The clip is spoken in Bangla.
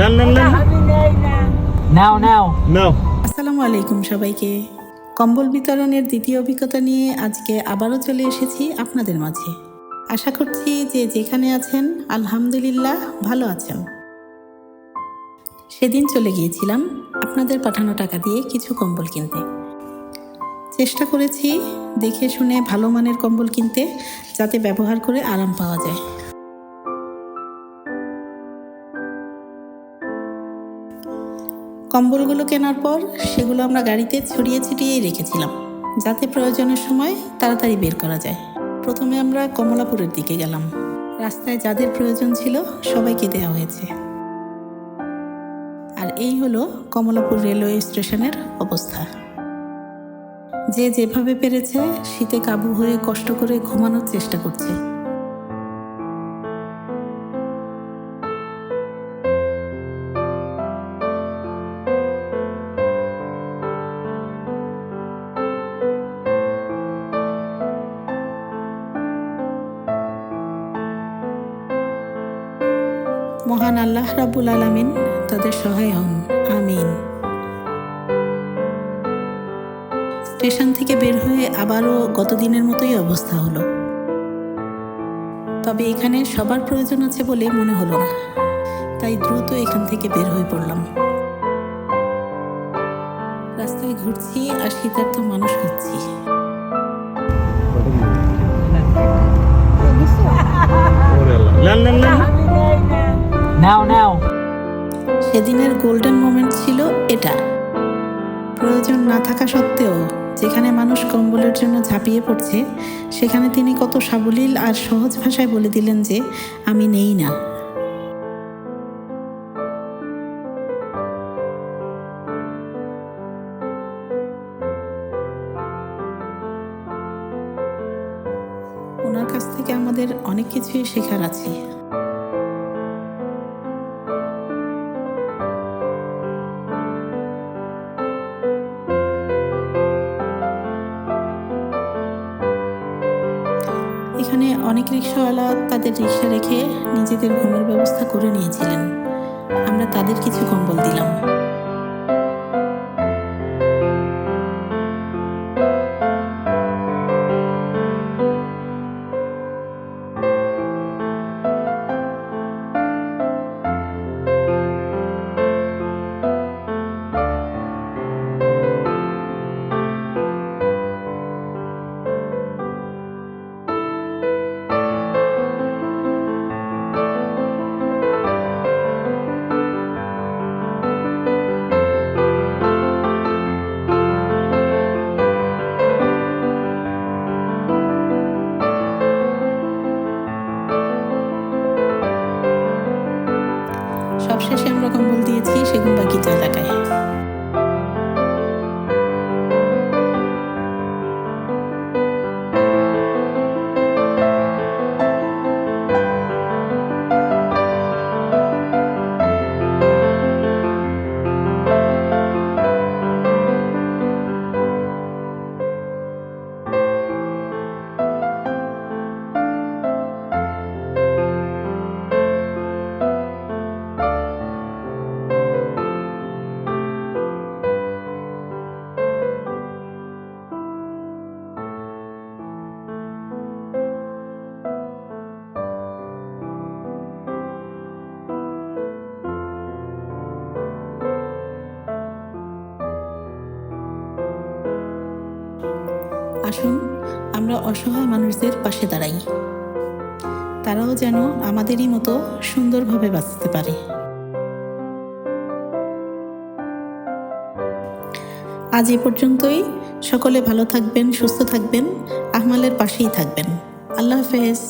নেন নেন নেন নাও নাও। নাও। আসসালামু আলাইকুম সবাইকে। কম্বল বিতরণের দ্বিতীয় অভিজ্ঞতা নিয়ে আজকে আবারও চলে এসেছি আপনাদের মাঝে। আশা করছি যে যেখানে আছেন আলহামদুলিল্লাহ ভালো আছেন। সেদিন চলে গিয়েছিলাম আপনাদের পাঠানো টাকা দিয়ে কিছু কম্বল কিনতে। চেষ্টা করেছি দেখে শুনে ভালো মানের কম্বল কিনতে যাতে ব্যবহার করে আরাম পাওয়া যায়। কম্বলগুলো কেনার পর সেগুলো আমরা গাড়িতে ছড়িয়ে ছিটিয়েই রেখেছিলাম, যাতে প্রয়োজনের সময় তাড়াতাড়ি বের করা যায়। প্রথমে আমরা কমলাপুরের দিকে গেলাম। রাস্তায় যাদের প্রয়োজন ছিল সবাইকে দেওয়া হয়েছে। আর এই হলো কমলাপুর রেলওয়ে স্টেশনের অবস্থা। যে যেভাবে পেরেছে, শীতে কাবু হয়ে কষ্ট করে ঘুমানোর চেষ্টা করছে। মহান আল্লাহ রাবুল আলামিন তাদের সহায় হন। আমিন। স্টেশন থেকে বের হয়ে আবারও গত দিনের মতোই অবস্থা হলো। তবে এখানে সবার প্রয়োজন আছে বলে মনে হলো না। তাই দ্রুত এখান থেকে বের হয়ে পড়লাম। রাস্তায় ঘুরছি আর শীতার্থ মানুষ খুঁজছি সেদিনের গোল্ডেন মোমেন্ট ছিল এটা। প্রয়োজন না থাকা সত্ত্বেও যেখানে মানুষ কম্বলের জন্য ঝাঁপিয়ে পড়ছে, সেখানে তিনি কত সাবলীল আর সহজ ভাষায় বলে দিলেন যে, আমি নেই না। ওনার কাছ থেকে আমাদের অনেক কিছুই শেখার আছে। এখানে অনেক রিক্সাওয়ালা তাদের রিক্সা রেখে নিজেদের ঘুমের ব্যবস্থা করে নিয়েছিলেন। আমরা তাদের কিছু কম্বল দিলাম। সবশেষে আমরা কম্বল দিয়েছি সেগুন বাগিচা এলাকায় আসুন, আমরা অসহায় মানুষদের পাশে দাঁড়াই। তারাও যেন আমাদেরই মতো সুন্দরভাবে বাঁচতে পারে। আজ এ পর্যন্তই। সকলে ভালো থাকবেন, সুস্থ থাকবেন আহমালের পাশেই থাকবেন। আল্লাহ হাফেজ।